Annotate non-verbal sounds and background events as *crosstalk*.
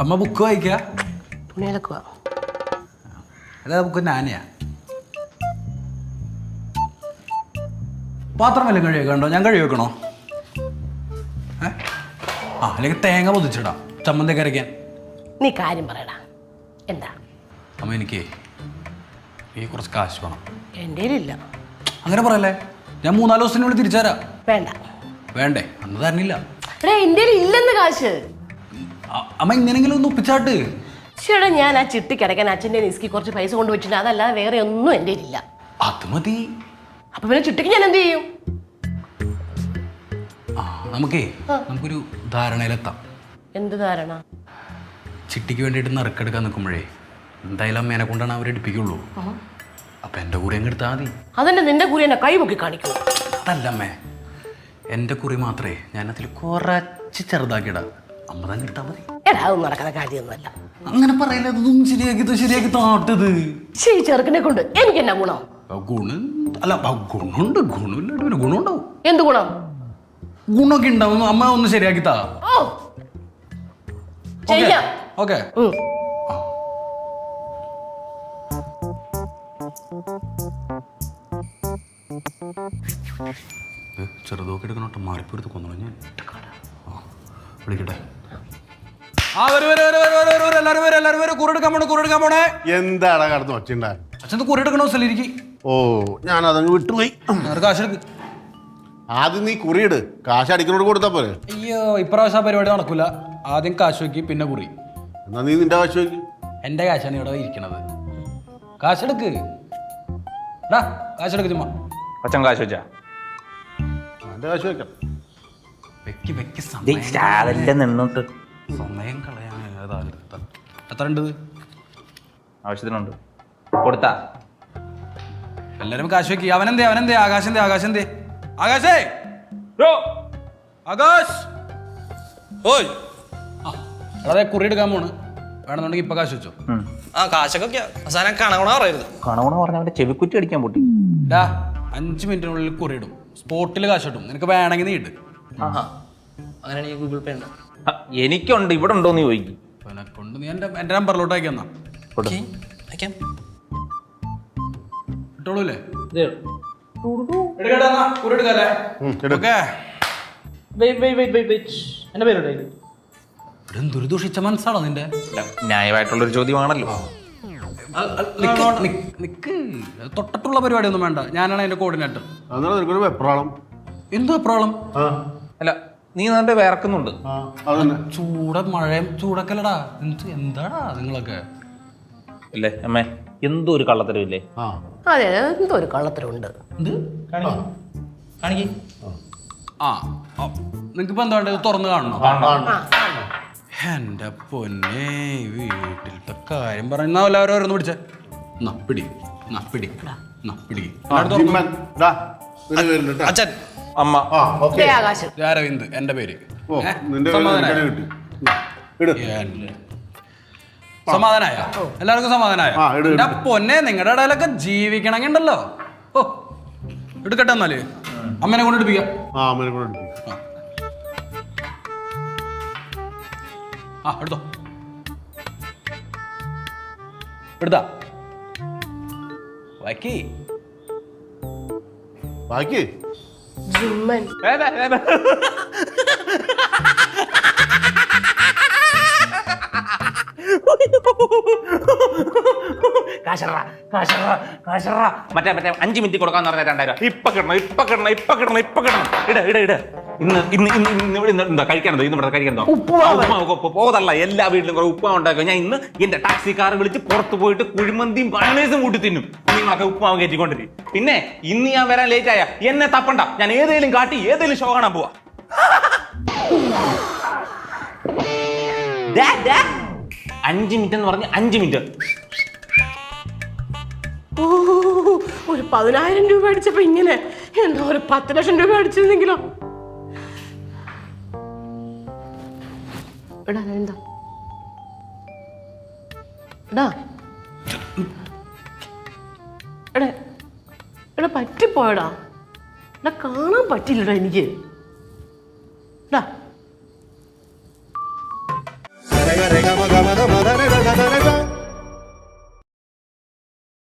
അമ്മ ബുക്ക് വായിക്കുക തുണി അലക്കുക അല്ല ബുക്ക് നാനയാ പാത്രം വല്ലതും കഴുകി വെക്കണ്ടോ ഞാൻ കഴുകി വെക്കണോ? ആ അല്ലെങ്കിൽ തേങ്ങ പൊതിച്ചിടാം. ചമ്മന്തി കരയ്ക്കാൻ നീ കാര്യം പറയടാ. എന്താ? അമ്മ എനിക്ക് ഈ കുറച്ച് കാശ് വേണം. എന്റെ ഇല്ല അങ്ങനെ പറയല്ലേ? ഞാൻ മൂന്നാൽ ദിവസത്തിനുള്ളിൽ തിരിച്ചു തരാം വേണ്ട. വേണ്ടേ? അന്ന് തരണില്ല. എടാ എന്റെ ഇല്ലെന്ന് കാശ്. അ- അമ്മ ഇങ്ങനെങ്കിലും ഒന്ന് ഒപ്പിച്ചാട്ട്. ചേട്ടാ ഞാൻ ആ ചിട്ടി കിടക്കാൻ അച്ഛന്റെ നിസ്കി കുറച്ച് പൈസ കൊണ്ട് വെച്ചിട്ടുണ്ട്. അതല്ലാതെ വേറെ ഒന്നും എന്റെ ഇല്ല അത് മതി. അപ്പൊ പിന്നെ ചിട്ടിക്ക് ഞാൻ എന്ത് ചെയ്യും? ആ നമുക്കേ നമുക്കൊരു ധാരണയിലെത്താം. എന്ത് ധാരണ? ചിട്ടിക്ക് വേണ്ടിയിട്ട് നറുക്കെടുക്കാൻ നിൽക്കുമ്പോഴേ എന്തായാലും അമ്മേനെ കൊണ്ടാണ് അവർ എടുപ്പിക്കുള്ളൂ. അപ്പം എന്റെ കൂടെ അങ്ങ് എടുത്താൽ മതി. അതന്നെ നിന്റെ കുരി എന്നെ കൈ പൊക്കി കാണിക്കും. അതല്ല അമ്മേ എന്റെ കുറി മാത്രമേ അതിൽ കുറച്ച് ചെറുതാക്കിയിടാം. അമ്മ തന്നെ എടുത്താൽ മതി. എടാ അതൊന്നും നടക്കുന്ന കാര്യമൊന്നുമല്ല. അങ്ങനെ പറയില്ല ഇതൊന്നും ശരിയാക്കി ശരിയാക്കി താട്ടത്. ശരി ചെറുക്കനെ കൊണ്ട് എനിക്ക് എന്നാ ഗുണം? അല്ല ആ ഗുണമുണ്ട് ഗുണമില്ലാണ്ട് പിന്നെ ഗുണമുണ്ടാവും. എന്ത് ഗുണം? ഗുണമൊക്കെ ഉണ്ടാവും അമ്മ ഒന്ന് ശരിയാക്കി താ. ഓ ചെയ്യാം. ഓക്കെ. ഉം. ചെറുതൊക്കെ എടുക്കണോട്ടോ മാറിപ്പോടുത്ത് കൊന്നു ഞാൻ. ആ, വിളിക്കട്ടെ. ആ വരും വരും വരും വരും വരും വരും എല്ലാവരും വരും എല്ലാവരും വരും. കുറിയെടുക്കാൻ പോണേ കുറിയെടുക്കാൻ പോണേ. എന്താടാ കടന്ന് ഒച്ചുണ്ടായി അച്ഛൻ കുറിയെടുക്കണോ സ്ഥലിരിക്കും ഓ ഞാൻ അതങ്ങ് വിട്ടുപോയി കാശെടുക്ക് ആദ്യം നീ കുറിയിട് കാശ് അടിക്കുന്നോട് കൊടുത്താ പോരെ. അയ്യോ ഇപ്രാവശ്യം ആ പരിപാടി നടക്കൂല. ആദ്യം കാശ് വെക്കി പിന്നെ കുറി. എന്നാ നീ നിന്റെ കാശ് വെക്കി എന്റെ കാശാണ് ഇവിടെ ഇരിക്കണത്. കാശെടുക്ക് എടാ കാശെടുക്ക് ചുമ്മാ. അച്ഛൻ കാശ് വെച്ചാ? അവന്റെ കാശ് വെക്കാം. വെക്കി വെക്കി സമയം നിന്നോട്ട്. സമയം കളയാൻ ഏതായാലും എത്ര- ഉണ്ട്? ആവശ്യത്തിനുണ്ട്. കൊടുത്താ. എല്ലാരും കാശ് വെക്കി. അവനെന്തേ അവനെന്തേ? ആകാശം എന്തേ ആകാശം! ആകാശേ! ഓയ്. അതെ കുറി എടുക്കാൻ പോണ്. വേണമെന്നുണ്ടെങ്കിൽ ഇപ്പൊ കാശ് വെച്ചോ. ആ കാശൊക്കെ അവസാനം കണവണ പറയരുത്. കണവണ പറഞ്ഞ അവന്റെ ചെവിക്കുറ്റി അടിക്കാൻ പൊട്ടി. ഡാ അഞ്ച് മിനിറ്റിനുള്ളിൽ കുറി ഇടും. സ്പോട്ടിൽ കാശ് കിട്ടും നിനക്ക് വേണമെങ്കിൽ നീ ഇട്. ആഹാ. അങ്ങനെയാണെങ്കിൽ ഗൂഗിൾ പേ ഉണ്ട്? എനിക്കുണ്ട്. ഇവിടെ ഉണ്ടോന്ന് ചോദിക്കും. പിന്നെ കൊണ്ട് നീ എന്റെ എന്റെ നമ്പറിലോട്ട് അയക്കാം എന്നാ. ഓക്കേ, അയക്കാം. ഇട്ടോളൂല്ലേ? എടുക്കട്ടെ എന്നാ. Okay. Wait wait wait wait എന്റെ പേരുണ്ട് ഇവിടെ ദുരിദൂഷിച്ച മനസ്സാണോ നിന്റെ? ന്യായമായിട്ടുള്ളൊരു ചോദ്യമാണല്ലോ. നിക്ക്, നിക്ക്, നിക്ക്. തൊട്ടിട്ടുള്ള പരിപാടിയൊന്നും വേണ്ട. ഞാനാണ് അതിന്റെ കോർഡിനേറ്റർ അതാണ് നിനക്കൊരു വെപ്രാളം? എന്തോ പ്രോബ്ലം ആ. അല്ല നീ നല്ല വിറക്കുന്നുണ്ട് ആ അതന്നെ. ചൂട മഴയും ചൂടൊക്കെല്ലടാ. എന്ത് എന്താടാ നിങ്ങളൊക്കെ? അല്ലേ അമ്മേ എന്തോ ഒരു കള്ളത്തരവില്ലേ ആ. അതെ അതെ എന്തോ ഒരു കള്ളത്തരമുണ്ട്. എന്ത്? കാണിക്കേ. ആ. നിങ്ങൾക്ക് ഇപ്പൊ എന്താ വേണ്ടത്? തുറന്ന് കാണണോ? ആ എന്റെ പൊന്നെ വീട്ടിലത്തെ കാര്യം പറഞ്ഞാ എല്ലാവരും ഓരോന്ന് പിടിച്ച. നപ്പിടി നപ്പിടി നപ്പിടി. അച്ഛൻ. അമ്മ. അരവിന്ദ് എന്റെ പേര്. സമാധാനായോ? എല്ലാവർക്കും സമാധാനായ? പൊന്നെ നിങ്ങളുടെ ഇടയിലൊക്കെ ജീവിക്കണമെങ്കിൽ ഉണ്ടല്ലോ ഓ എടുക്കട്ടെ എന്നാൽ. അമ്മനെ കൊണ്ട് എടുപ്പിക്കാം. ആ അമ്മനെ കൂടെ എടുക്ക്. ആ. എടുത്തോ. എടുത്താ. ജുമ്മൻ. ബാക്കി ജുമ്മൻ കാശറ കാശറ കാശറ മറ്റേ മറ്റേ അഞ്ച് മിനിറ്റ് കൊടുക്കാൻ പറഞ്ഞ രണ്ടായിരം ഇപ്പൊ കിടണം ഇപ്പൊ കിടണം ഇപ്പൊ കിടണം ഇപ്പൊ കിടണം ഇട ഇട ഇട. ഇന്ന് ഇന്ന് ഇന്ന് ഇന്ന് ഇവിടെ ഇന്ന് എന്താ കഴിക്കണത് ഇന്ന് ഇവിടെ കഴിക്കണോ ഉപ്പുമാവ്. പോതല്ല എല്ലാ വീട്ടിലും കുറെ ഉപ്പുമാവ് ഉണ്ടാക്കുക ഞാൻ ഇന്ന് എന്റെ ടാക്സി കാർ വിളിച്ച് പുറത്ത് പോയിട്ട് കുഴിമന്തിയും മയണൈസും കൂട്ടി തിന്നും. നിങ്ങളൊക്കെ ഉപ്പുമാവ് കയറ്റിക്കൊണ്ടിരി. പിന്നെ ഇന്ന് ഞാൻ വരാൻ ലേറ്റ് ആയ. എന്നെ തപ്പണ്ട. ഞാൻ ഏതെങ്കിലും കാട്ടി ഏതെങ്കിലും ഷോ കാണാൻ പോവാ. *laughs* ദാ, ദാ. അഞ്ച് മിനിറ്റ് എന്ന് പറഞ്ഞ് അഞ്ച് മിനിറ്റ്. ഒരു പതിനായിരം രൂപ അടിച്ചപ്പോ ഇങ്ങനെ എന്താ ഒരു പത്ത് ലക്ഷം രൂപ അടിച്ചിരുന്നെങ്കിലോ? എടാ പറ്റിപ്പോയടാ. എടാ കാണാൻ പറ്റില്ലടാ എനിക്ക്. എടാ.